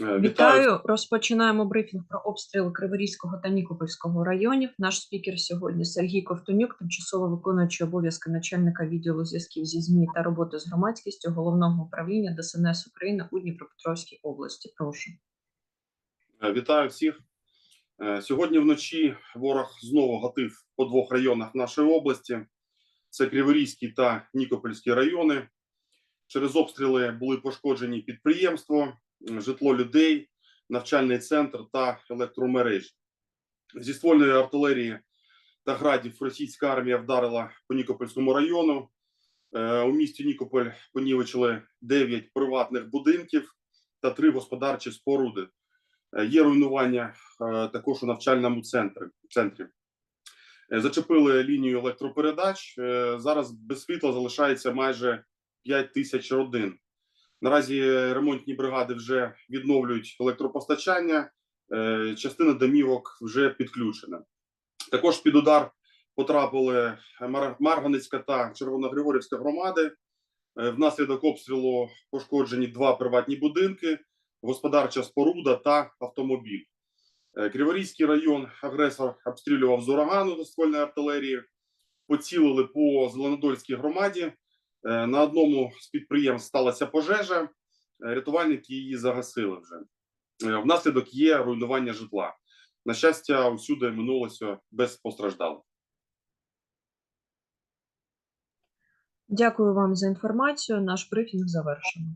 Е, Вітаю. Розпочинаємо брифінг про обстріл Криворізького та Нікопольського районів. Наш спікер сьогодні Сергій Ковтонюк, тимчасово виконуючий обов'язки начальника відділу зв'язків зі ЗМІ та роботи з громадськістю головного управління ДСНС України у Дніпропетровській області. Прошу. Е, Вітаю всіх. Е, Сьогодні вночі ворог знову гатив по двох районах нашої області: це Криворізький та Нікопольський райони. Через обстріли були пошкоджені підприємство, житло людей, навчальний центр та електромережі. Зі ствольної артилерії та градів російська армія вдарила по Нікопольському району. Е, У місті Нікополь понівечили 9 приватних будинків та 3 господарчі споруди. Е, Є руйнування е, також у навчальному центрі. Зачепили лінію електропередач. Зараз без світла залишається майже 5 тисяч родин. Наразі ремонтні бригади вже відновлюють електропостачання. е, Частина домівок вже підключена. Також під удар потрапили Мар- Марганецька та Червоногригорівська громади. Е, Внаслідок обстрілу пошкоджені два приватні будинки господарча споруда та автомобіль. Е, Криворізький район агресор обстрілював з урагану з ствольної артилерії. Поцілили по Зеленодольській громаді. Е, На одному з підприємств сталася пожежа. Е, Рятувальники її загасили вже. Е, Внаслідок є руйнування житла. На щастя, усюди минулося без постраждалих. Дякую вам за інформацію. Наш брифінг завершено.